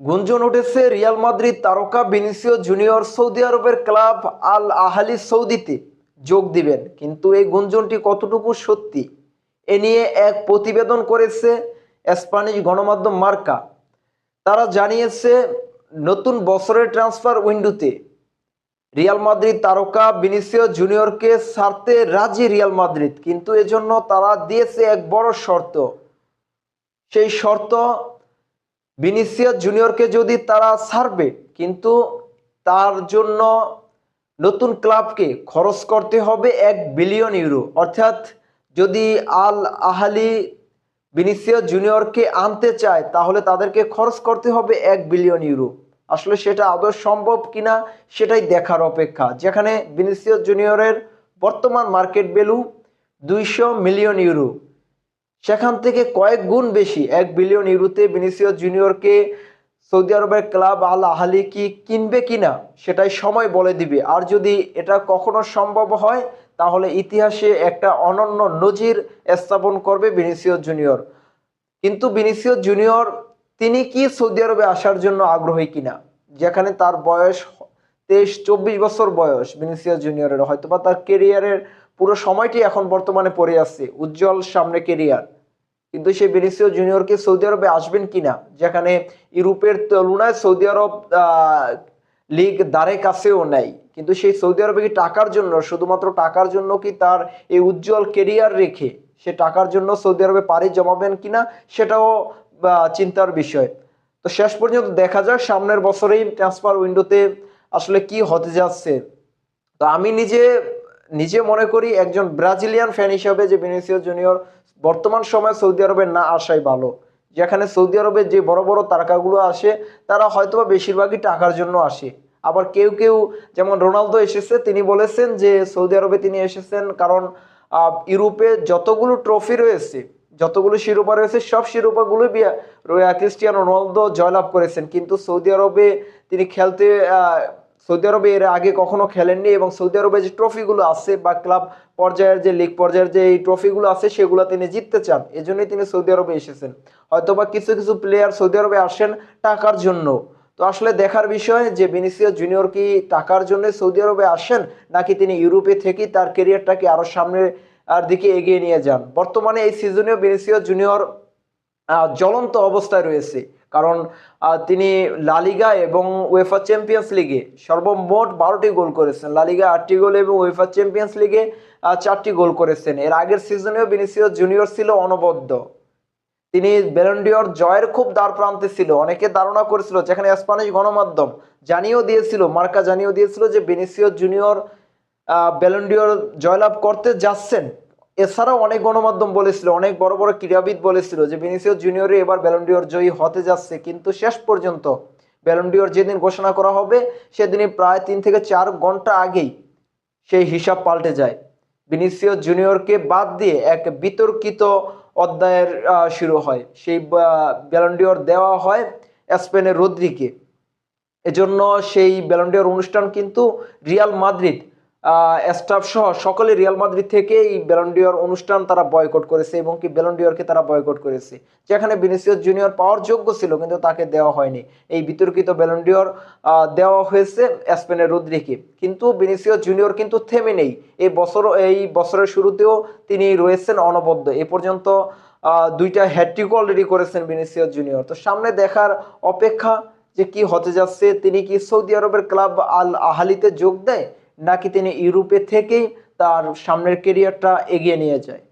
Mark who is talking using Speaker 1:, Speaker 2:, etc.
Speaker 1: গুঞ্জন উঠেছে Real Madrid তারকা বিনিসিও জুনিয়র সৌদি আরবের ক্লাব আল আহালি সৌদিতে যোগ দিবেন। কিন্তু এই গুঞ্জনটি কতটুকু সত্যি? এ নিয়ে এক প্রতিবেদন করেছে স্প্যানিশ গণমাধ্যম মার্কা। তারা জানিয়েছে, নতুন বছরের ট্রান্সফার উইন্ডোতে রিয়াল মাদ্রিদ তারকা বিনিসিও জুনিয়রকে ছাড়তে রাজি রিয়াল মাদ্রিদ। কিন্তু এজন্য তারা দিয়েছে এক বড় শর্ত। সেই শর্ত ভিনিসিয়াস জুনিয়রকে যদি তারা ছাড়বে, কিন্তু তার জন্য নতুন ক্লাবকে খরচ করতে হবে এক বিলিয়ন ইউরো। অর্থাৎ যদি আল আহালি ভিনিসিয়াস জুনিয়রকে আনতে চায়, তাহলে তাদেরকে খরচ করতে হবে এক বিলিয়ন ইউরো। আসলে সেটা আদৌ সম্ভব কিনা, সেটাই দেখার অপেক্ষা। যেখানে ভিনিসিয়াস জুনিয়রের বর্তমান মার্কেট ভ্যালু দুইশো মিলিয়ন ইউরো। সেখান থেকে কয়েক গুণ বেশি, এক বিলিয়ন ইউরোতে ভিনিসিয়াস জুনিয়রকে সৌদি আরবের ক্লাব আল আহালি কি কিনবে কিনা সেটাই সময় বলে দিবে। আর যদি এটা কখনো সম্ভব হয়, তাহলে ইতিহাসে একটা অনন্য নজির স্থাপন করবে ভিনিসিয়াস জুনিয়র কিন্তু ভিনিসিয়াস জুনিয়র তিনি কি সৌদি আরবে আসার জন্য আগ্রহী কিনা যেখানে তার বয়স তেইশ, চব্বিশ বছর বয়স ভিনিসিয়াস জুনিয়রের হয়তোবা তার কেরিয়ারের পুরো সময়টি এখন বর্তমানে পড়ে আছে, উজ্জ্বল সামনে কেরিয়ার কিন্তু সেই বেনিসিও জুনিয়রকে সৌদি আরবে আসবেন কিনা, যেখানে ইউরোপের তুলনায় সৌদি আরব লিগ দ্বারে কাছেও নেই। কিন্তু সেই সৌদি আরবে কি টাকার জন্য, শুধুমাত্র টাকার জন্য কি তার এই উজ্জ্বল কেরিয়ার রেখে সে টাকার জন্য সৌদি আরবে পাড়ি জমাবেন কিনা, সেটাও চিন্তার বিষয়। তো শেষ পর্যন্ত দেখা যাক, সামনের বছরেই ট্রান্সফার উইন্ডোতে আসলে কি হতে যাচ্ছে। তো আমি নিজে নিজে মনে করি একজন ব্রাজিলিয়ান ফ্যান হিসাবে যে বেনিসিও জুনিয়র বর্তমান সময়ে সৌদি আরবে না আসাই ভালো। যেখানে সৌদি আরবে যে বড় বড় তারকাগুলো আসে, তারা হয়তোবা বেশিরভাগই টাকার জন্য আসে। আবার কেউ কেউ, যেমন রোনালদো এসেছে, তিনি বলেছেন যে সৌদি আরবে তিনি এসেছেন কারণ ইউরোপে যতগুলো ট্রফি রয়েছে, যতগুলো শিরোপা রয়েছে, সব শিরোপাগুলো ক্রিস্টিয়ানো রোনালদো জয়লাভ করেছেন। কিন্তু সৌদি আরবে তিনি খেলতে সৌদি আরবে এর আগে কখনো খেলেননি এবং সৌদি আরবে যে ট্রফিগুলো আছে বা ক্লাব পর্যায়ের যে লিগ পর্যায়ের যে এই ট্রফিগুলো আছে, সেগুলো তিনি জিততে চান। এজন্যই তিনি সৌদি আরবে এসেছেন। হয়তোবা কিছু কিছু প্লেয়ার সৌদি আরবে আসেন টাকার জন্য। তো আসলে দেখার বিষয় যে ভিনিসিয়াস জুনিয়র কি টাকার জন্য সৌদি আরবে আসেন, নাকি তিনি ইউরোপে থেকেই তার কেরিয়ারটাকে আরও সামনের আর দিকে এগিয়ে নিয়ে যান? বর্তমানে এই সিজনেও ভিনিসিয়াস জুনিয়র জ্বলন্ত অবস্থায় রয়েছে। কারণ তিনি লালিগা এবং ওয়েফা চ্যাম্পিয়ন্স লিগে সর্বমোট বারোটি গোল করেছেন। লালিগা আটটি গোল এবং ওয়েফা চ্যাম্পিয়ন্স লিগে চারটি গোল করেছেন। এর আগের সিজনেও ভিনিসিয়াস জুনিয়র ছিল অনবদ্য। তিনি ব্যালন্ডিয়র জয়ের খুব দ্বার প্রান্তে ছিল। অনেকে ধারণা করেছিল যেখানে স্প্যানিশ গণমাধ্যম জানিয়েও দিয়েছিল, মার্কা জানিয়েও দিয়েছিল যে বেনিসিও জুনিয়র ব্যালন্ডিয়র জয়লাভ করতে যাচ্ছেন। এছাড়াও অনেক গণমাধ্যম বলেছিল, অনেক বড় বড় ক্রীড়াবিদ বলেছিল যে বেনিসিও জুনিয়রে এবার ব্যালন্ডিয়র জয়ী হতে যাচ্ছে। কিন্তু শেষ পর্যন্ত ব্যালন্ডিয়র যেদিন ঘোষণা করা হবে, সেদিনই প্রায় তিন থেকে চার ঘণ্টা আগেই সেই হিসাব পাল্টে যায়। ভিনিসিও জুনিয়রকে বাদ দিয়ে এক বিতর্কিত অধ্যায়ের শুরু হয়। সেই ব্যালন্ডিয়র দেওয়া হয় স্পেনের রদ্রিকে। এজন্য সেই ব্যালন্ডিয়র অনুষ্ঠান কিন্তু রিয়াল মাদ্রিদ স্টাফ সহ সকলে রিয়াল মাদ্রিদ থেকে এই ব্যালন্ডিয়র অনুষ্ঠান তারা বয়কট করেছে এবং কি ব্যালন্ডিয়রকে তারা বয়কট করেছে। যেখানে ভিনিসিয়াস জুনিয়র পাওয়ার যোগ্য ছিল কিন্তু তাকে দেওয়া হয়নি। এই বিতর্কিত ব্যালন্ডিয়র দেওয়া হয়েছে স্পেনের রুদ্রিকে। কিন্তু ভিনিসিয়াস জুনিয়র কিন্তু থেমে নেই। এই বছর, এই বছরের শুরুতেও তিনি রয়েছেন অনবদ্য। এ পর্যন্ত দুইটা হ্যাট্রিক অলরেডি করেছেন ভিনিসিয়াস জুনিয়র তো সামনে দেখার অপেক্ষা যে কি হতে যাচ্ছে, তিনি কি সৌদি আরবের ক্লাব আল আহালিতে যোগ দেয়? নাকি তিনি ইউরোপে থেকেই তার সামনের কেরিয়ারটা এগিয়ে নিয়ে যায়।